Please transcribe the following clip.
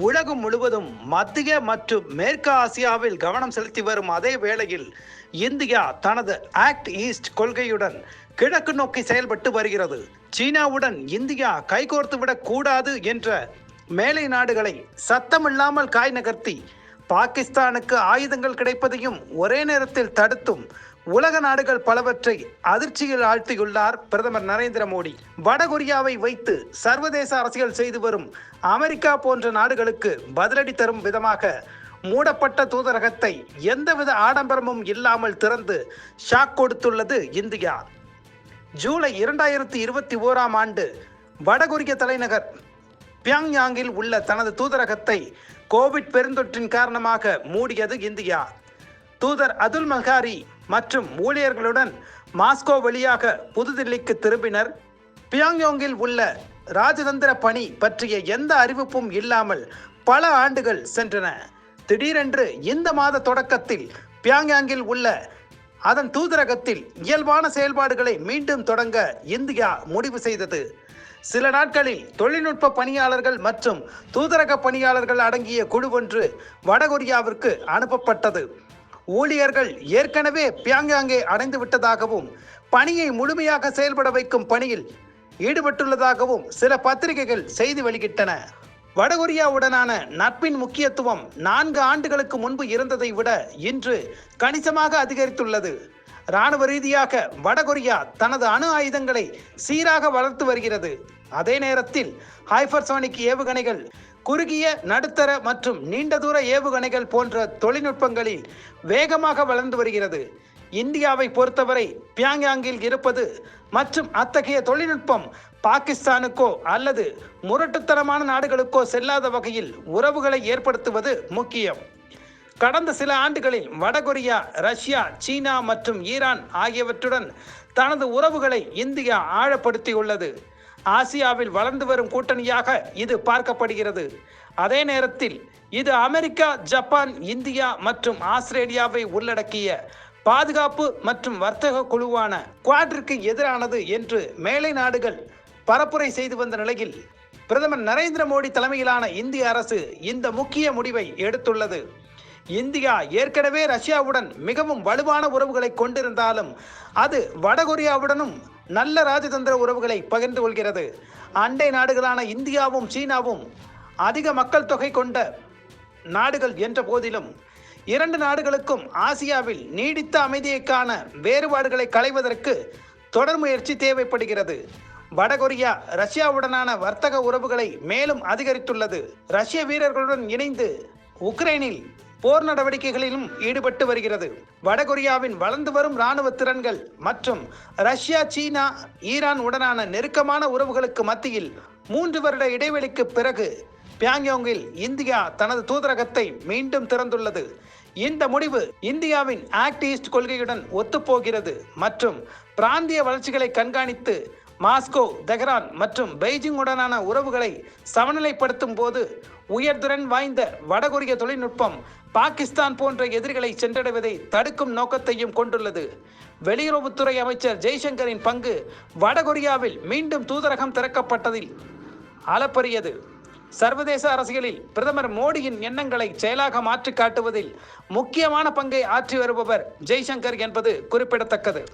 உலகம் முழுவதும் மத்திய மற்றும் மேற்கு ஆசியாவில் கவனம் செலுத்தி வரும் அதே வேளையில் இந்தியா தனது ஆக்ட் ஈஸ்ட் கொள்கையுடன் கிழக்கு நோக்கி செயல்பட்டு வருகிறது. சீனாவுடன் இந்தியா கைகோர்த்து விடக் கூடாது என்ற மேலை நாடுகளை சத்தமில்லாமல் காய் நகர்த்தி பாகிஸ்தானுக்கு ஆயுதங்கள் கிடைப்பதையும் ஒரே நேரத்தில் தடுத்தும் உலக நாடுகள் பலவற்றை அதிர்ச்சியில் ஆழ்த்தியுள்ளார் பிரதமர் நரேந்திர மோடி. வடகொரியாவை வைத்து சர்வதேச அரசியல் செய்து வரும் அமெரிக்கா போன்ற நாடுகளுக்கு பதிலடி தரும் விதமாக மூடப்பட்ட தூதரகத்தை எந்தவித ஆடம்பரமும் இல்லாமல் திறந்து ஷாக் கொடுத்துள்ளது இந்தியா. ஜூலை இரண்டாயிரத்தி இருபத்தி ஓராம் ஆண்டு வடகொரிய தலைநகர் பியாங்யாங்கில் உள்ள தனது தூதரகத்தை கோவிட் பெருந்தொற்றின் காரணமாக மூடியது இந்தியா. தூதர் அதுல் மல்காரி மற்றும் ஊழியர்களுடன் மாஸ்கோ வழியாக புதுதில்லிக்கு திரும்பினர். பியாங்யோங்கில் உள்ள ராஜதந்திர பணி பற்றிய எந்த அறிவிப்பும் இல்லாமல் பல ஆண்டுகள் சென்றன. திடீரென்று இந்த மாத தொடக்கத்தில் பியாங்யாங்கில் உள்ள அதன் தூதரகத்தில் இயல்பான செயல்பாடுகளை மீண்டும் தொடங்க இந்தியா முடிவு செய்தது. சில நாட்களில் தொழில்நுட்ப பணியாளர்கள் மற்றும் தூதரக பணியாளர்கள் அடங்கிய குழு ஒன்று வடகொரியாவிற்கு அனுப்பப்பட்டது. ஊழியர்கள் ஏற்கனவே பியாங்யாங்கே அடைந்து விட்டதாகவும் பணியை முழுமையாக செயல்பட வைக்கும் பணியில் ஈடுபட்டுள்ளதாகவும் சில பத்திரிகைகள் செய்தி வெளியிட்டன. வடகொரியாவுடனான நட்பின் முக்கியத்துவம் நான்கு ஆண்டுகளுக்கு முன்பு இருந்ததை விட இன்று கணிசமாக அதிகரித்துள்ளது. இராணுவ ரீதியாக வடகொரியா தனது அணு ஆயுதங்களை சீராக வளர்த்து வருகிறது. அதே நேரத்தில் ஹைபர்சோனிக் ஏவுகணைகள் குறுகிய நடுத்தர மற்றும் நீண்ட தூர ஏவுகணைகள் போன்ற தொழில்நுட்பங்களில் வேகமாக வளர்ந்து வருகிறது. இந்தியாவை பொறுத்தவரை பியாங்யாங்கில் இருப்பது மற்றும் அத்தகைய தொழில்நுட்பம் பாகிஸ்தானுக்கோ அல்லது முரட்டுத்தனமான நாடுகளுக்கோ செல்லாத வகையில் உறவுகளை ஏற்படுத்துவது முக்கியம். கடந்த சில ஆண்டுகளில் வடகொரியா ரஷ்யா சீனா மற்றும் ஈரான் ஆகியவற்றுடன் தனது உறவுகளை இந்தியா ஆழப்படுத்தியுள்ளது. ஆசியாவில் வளர்ந்து வரும் கூட்டணியாக இது பார்க்கப்படுகிறது. அதே நேரத்தில் இது அமெரிக்கா ஜப்பான் இந்தியா மற்றும் ஆஸ்திரேலியாவை உள்ளடக்கிய பாதுகாப்பு மற்றும் வர்த்தக குழுவான குவாட்ருக்கு எதிரானது என்று மேலை நாடுகள் பரப்புரை செய்து வந்த நிலையில் பிரதமர் நரேந்திர மோடி தலைமையிலான இந்திய அரசு இந்த முக்கிய முடிவை எடுத்துள்ளது. இந்தியா ஏற்கனவே ரஷ்யாவுடன் மிகவும் வலுவான உறவுகளை கொண்டிருந்தாலும் அது வடகொரியாவுடனும் நல்ல ராஜதந்திர உறவுகளை பகிர்ந்து கொள்கிறது. அண்டை நாடுகளான இந்தியாவும் சீனாவும் அதிக மக்கள் தொகை கொண்ட நாடுகள் என்ற போதிலும் இரண்டு நாடுகளுக்கும் ஆசியாவில் நீடித்த அமைதியைக்கான வேறுபாடுகளை களைவதற்கு தொடர் முயற்சி தேவைப்படுகிறது. வடகொரியா ரஷ்யாவுடனான வர்த்தக உறவுகளை மேலும் அதிகரித்துள்ளது. ரஷ்ய வீரர்களுடன் இணைந்து உக்ரைனில் போர் நடவடிக்கைகளிலும் ஈடுபட்டு வருகிறது. வடகொரியாவின் வளர்ந்து வரும் இராணுவ திறன்கள் மற்றும் ரஷ்யா சீனா ஈரான் உடனான நெருக்கமான உறவுகளுக்கு மத்தியில் மூன்று வருட இடைவெளிக்கு பிறகு பியாங்யோங்கில் இந்தியா தனது தூதரகத்தை மீண்டும் திறந்துள்ளது. இந்த முடிவு இந்தியாவின் ஆக்ட் ஈஸ்ட் கொள்கையுடன் ஒத்துப்போகிறது மற்றும் பிராந்திய வளர்ச்சிகளை கண்காணித்து மாஸ்கோ தெஹ்ரான் மற்றும் பெய்ஜிங் உடனான உறவுகளை சமநிலைப்படுத்தும் போது உயர்திறன் வாய்ந்த வடகொரிய தொழில்நுட்பம் பாகிஸ்தான் போன்ற எதிரிகளை சென்றடைவதை தடுக்கும் நோக்கத்தையும் கொண்டுள்ளது. வெளியுறவுத்துறை அமைச்சர் ஜெய்சங்கரின் பங்கு வடகொரியாவில் மீண்டும் தூதரகம் திறக்கப்பட்டதில் அளப்பரியது. சர்வதேச அரசியலில் பிரதமர் மோடியின் எண்ணங்களை செயலாக மாற்றி காட்டுவதில் முக்கியமான பங்கை ஆற்றி வருபவர் ஜெய்சங்கர் என்பது குறிப்பிடத்தக்கது.